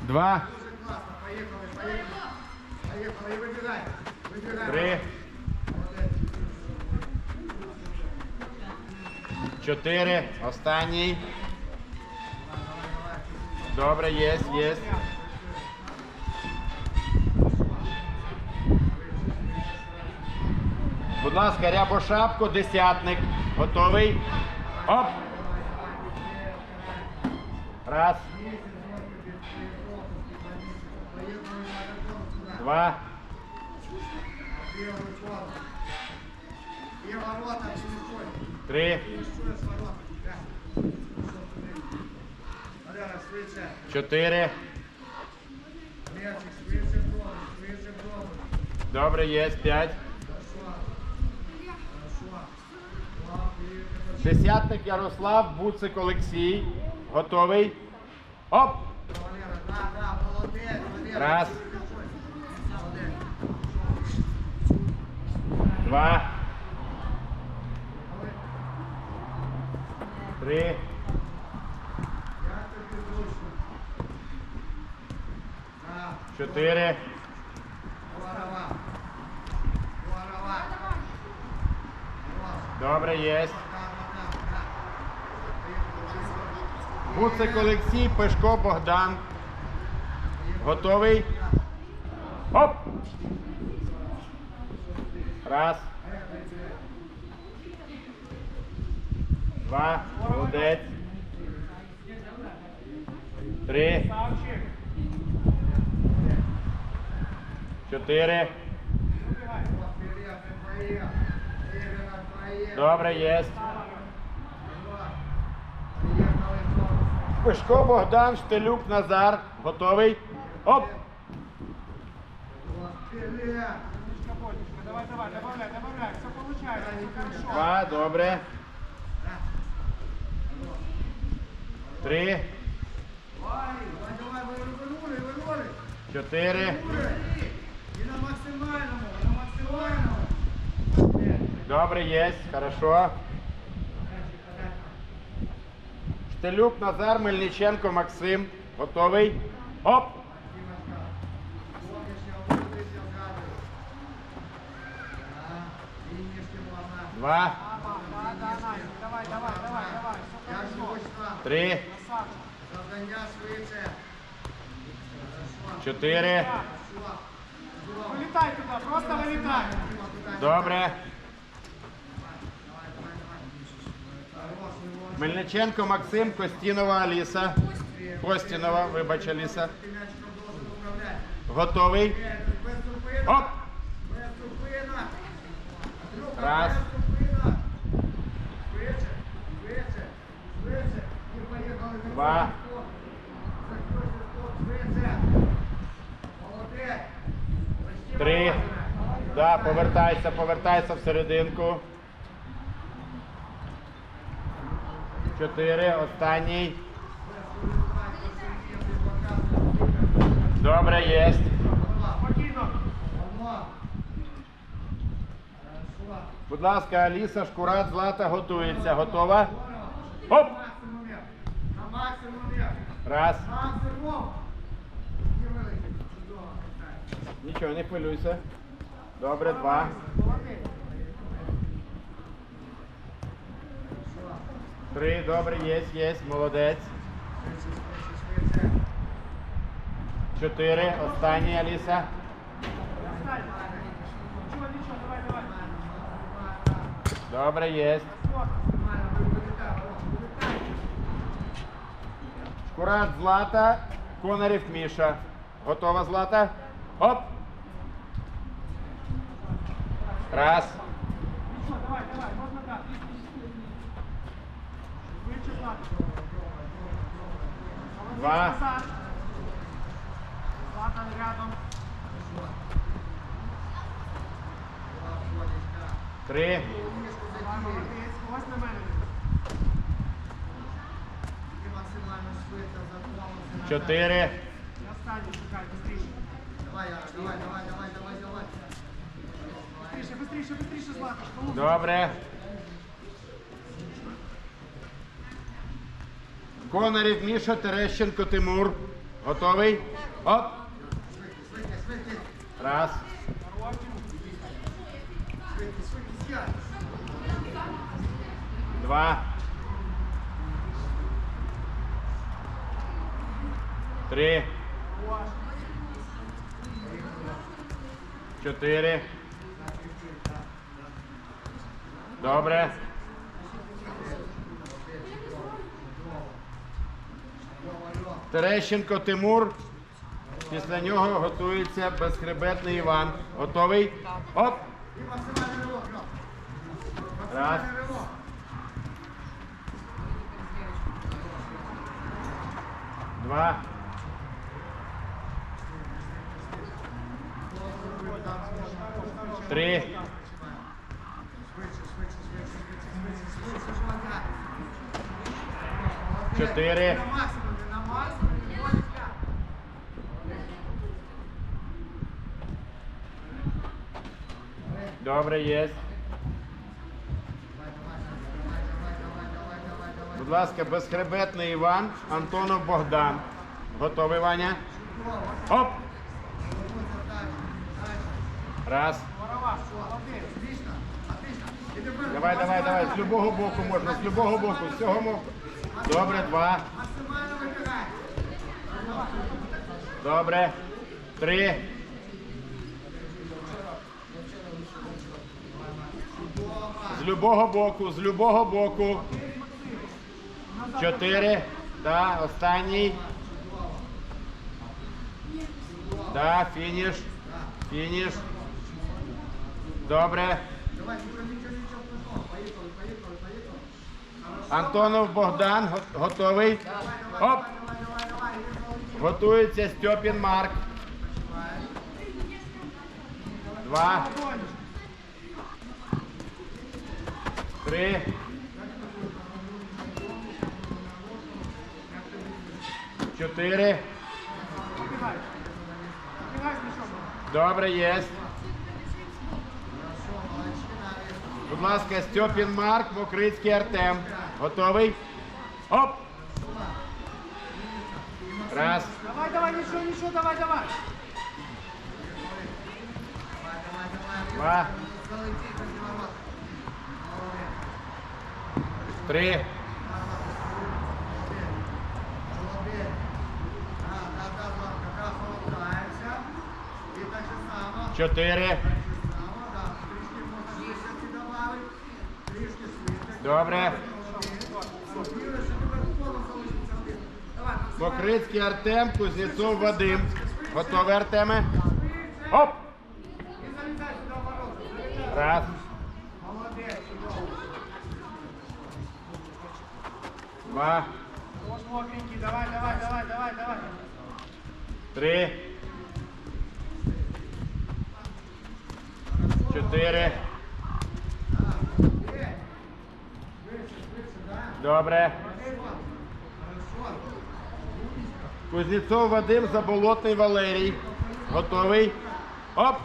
Два. Дуже класно. Поїхали, поїхали. Поїхали і вибігай. Вибігай. Три. Чотири. Останній. Добре, є, є. Будь ласка, рябошапко, десятник. Готовий? Оп! Раз. Через. Три. Чотири. Добре, є. П'ять. Десятник Ярослав, Буцик Олексій. Готовий? Оп! Раз. Два. Три. Чотири. Добре, є. Буцик Олексій, Пешко Богдан. Готовий? Оп! Раз. Два. Молодець. Три. Чотири. Добре, є. Пешко Богдан, Штелюк Назар. Готовий? Оп! Добавляй, добавляй, все получается, все хорошо. Два, добре. Три, чотири, І на максимальному, на максимальному. добре, є, хорошо. Штелюк Назар, Мельниченко, Максим. Готовий? Оп! Два, давай, давай, давай, давай, три, чотири. Вылетай туда, просто вылетай. Добре. Мельниченко, Максим, Костінова, Аліса. Костінова, вибач, Аліса. Готовий? Оп! Раз. без зупинок. Швидше, швидше, швидше. І поїхали. Два. Три. Да, повертайся, повертайся в серединку. Чотири, останній. Добре, є. Будь ласка, Аліса, Шкурат, Злата готується. Готова? Оп! На максимумі. На максимумі. Раз. Нічого, не хвилюйся. Добре, два. Три, добре, є, є, молодець. Чотири, останній, Аліса. Добре, є. Нормально, вилітай, Володь, вилітай. Шкурат, Злата, Конарів, Міша. Готова, Злата? Оп! Раз. Два. Ладно, рядом. Три. Ось на мене. І максимально швидко заповнився. Чотири. Я останній, чекай, быстріше. Давай, Яра, давай, давай, давай, давай, давай. Быстріше, быстріше, быстріше, Златочка. Ну, Добре. Конарів, Міша, Терещенко, Тимур. Готовий? Оп. Швидкість, швидкість. Раз. Швидкість, швидкість, я. Два. Три. Чотири. Добре. Терещенко Тимур. Після нього готується безхребетний Іван. Готовий? Оп! Раз. Два. Три. Чотири. Добре, є. Будь ласка, безхребетний Іван, Антонов Богдан. Готовий, Ваня? Оп! Раз. Давай, давай, давай. З любого боку можна, з любого боку, з цього боку. Добре, два. Добре. Три. З любого боку, з любого боку. Чотири. Да, останній. Да, фініш. Фініш. Добре. Давай, нічого, нічого, нічого страшного. Поїхали, поїхали, поїхали. Антонов Богдан готовий. Оп! Готується Стьопін Марк. Два. Три. Чотири. Добре, є. Будь ласка, Стьопін Марк, Мокрицький Артем. Готовий? Оп! Раз. Давай, давай, нічого, нічого, давай, давай. Два. Три. Молодець. Да, да, да, да, якраз повертаємося. І так же само. Чотири. Так же само, да. Трішки можна швидкості добавити. Трішки швидкості. Добре. Юра, що тепер коло залишиться один. Мокрицький Артем, Кузнєцов Вадим. Готовий, Артеме? Оп! Раз. Два. Давай, давай, давай, давай, давай. Три. Чотири. Добре. Хорошо. Кузнєцов Вадим, Заболотний Валерій. Готовий? Оп!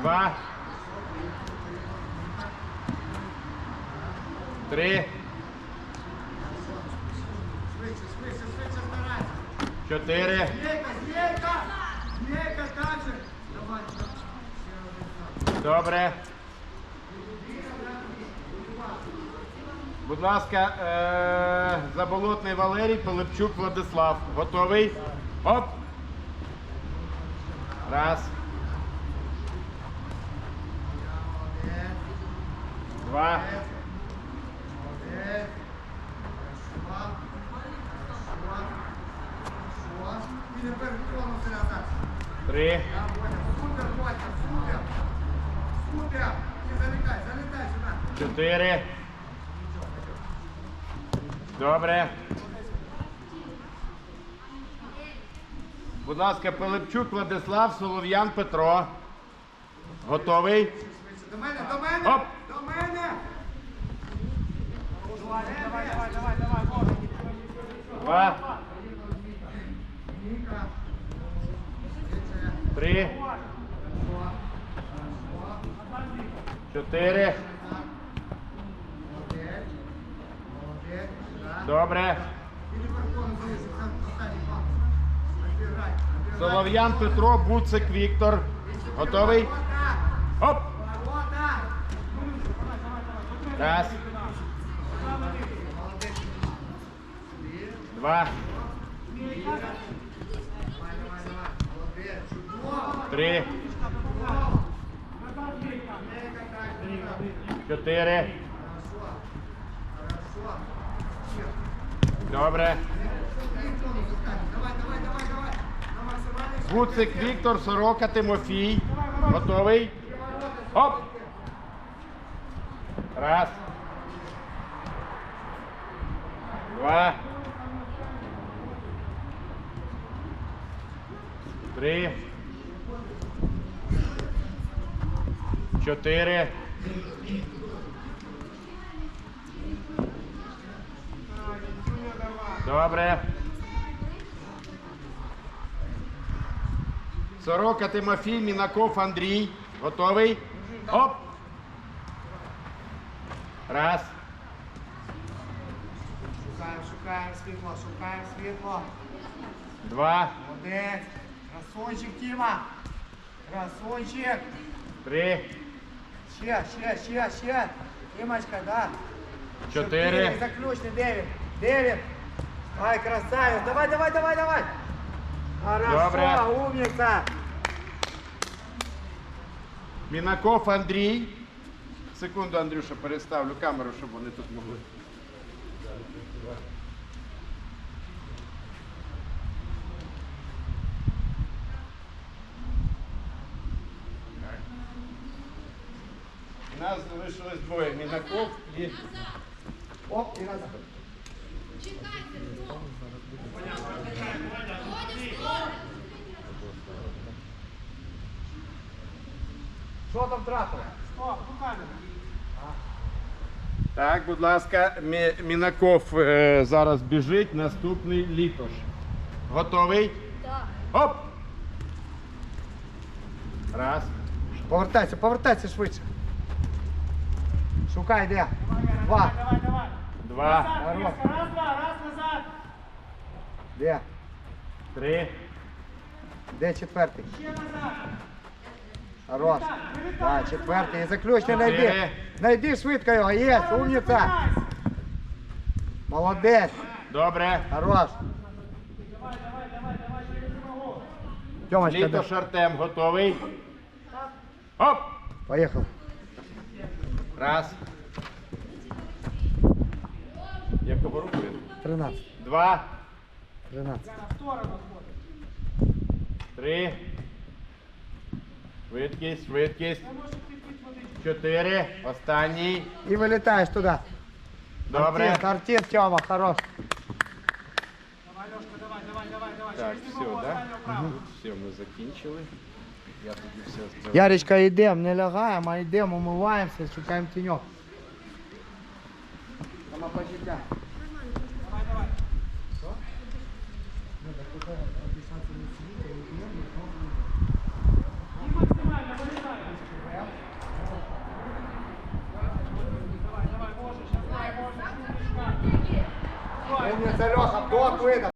Два. Три. Чотири. Змейка, змейка! Змейка так же. Давай, давай. Ще один так. Добре. Будь ласка, е- Заболотний Валерій, Пилипчук Владислав. Готовий? Оп! Раз. Два. Три. Супер, Волька, супер. Супер. І залітай, залітай сюди. Чотири. Добре. Будь ласка, Пилипчук Владислав, Солов'ян Петро. Готовий? До мене, до мене. Оп. До мене. Давай, давай, давай, давай, давай. Два. Три. Чотири. Молодець. Добре. Солов'ян Петро, Буцик Віктор. Готовий? Оп! Раз. Два. Три. Чотири. Хорошо. Хорошо. Добре. На Віктор, Сорока Тимофій. Готовий? Оп! Раз. Два. Три. Чотири. Добре. Сорока Тимофій, Мінаков Андрій. Готовий? Оп! Раз. Шукаємо, шукаємо світло, шукаємо світло. Два. Молодець. Красунчик, Тіма. Красунчик. Три. Ще, ще, ще, ще. Тімочка, да. Чотири. Заключний, Девід. Девід. Ай, красавець. Давай, давай, давай, давай. Хорошо, Добре. умниця. Мінаков Андрій. Секунду, Андрюша, переставлю камеру, щоб вони тут могли. У нас залишилось двоє. Мінаков і Оп, і назад. Що там трапило? Стоп, руками. Так, будь ласка, Мі- Мінаков е, зараз біжить, наступний літош. Готовий? Так. Оп! Раз. Повертайся, повертайся швидше. Шукай, де? Два. Давай, давай. Два. Назад, раз, два, раз, назад. Де? Три. Де четвертий? Ще назад. Хорош. Так, четвертий. І заключний найди. Найди швидко його. Є. Зупиняйся. Молодець. Добре. Хорош. Тьомочка, Літош де? Артем готовий. Оп! Поїхав. Раз. Якого руку? 13. Два. 13. В сторону сходить. Три. Швидкість, швидкість. Чотири. Останній. І вилітаєш туди. Добре. Артист, артист, Тьома, хорош. Давай, Льошка, давай, давай, давай, давай. Так, все, да? останнього. Все, ми закінчили. Я тоді все зробив. Яричка, йдемо, не лягаємо, а йдемо, умиваємося, шукаємо тіньок. Сама по життя. Давай, давай. І じゃあ、どうやってだ?